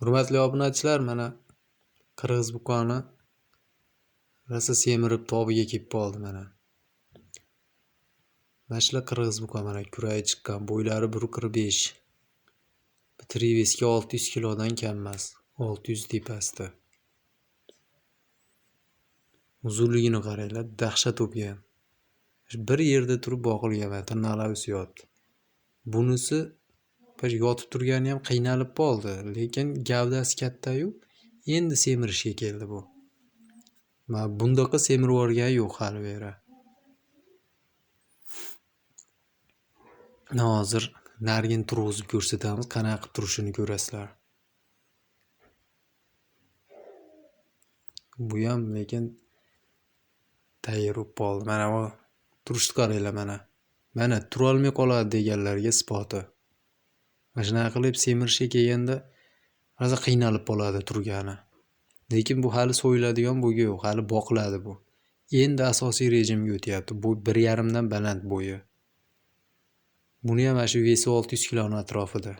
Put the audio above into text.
Hurmatli obunachilar, mana qirg'iz bukoni rosa semirib tobiga kelib qoldi mana. Mana shular qirg'iz buqa mana kurayi chiqqan, bo'ylari 1.45. olti 600 kilodan kam emas, 600 tepasida. Uzunligini qaranglar, dahshat bo'lgan. Bir yerda turib boqilgan mana tirnoqlari o'syapti. Bunisi yotib turgani ham qiynalib qoldi, lekin gavdasi katta-yu, endi semirishga keldi bu. Mana bundaqa semirib yuborgani yo'q hali beri. Mana hozir narigini turg'izib ko'rsatamiz, qanaqa qilib turishini ko'rasizlar. Bu ham lekin tayyor bo'lib qoldi. Mana bu turishni qaranglar mana. Mana turolmay qoladi deganlarga isboti. Mana shunaqa qilib semirishga kelganda rosa qiynalib qoladi turgani. Lekin bu hali so'yiladigan bo'yi yo'q, hali boqiladi bu. Endi asosiy rejimga o'tyapti. Bu 1.5 dan baland bo'yi. Buni ham mana shu vesi 600 kiloni atrofida.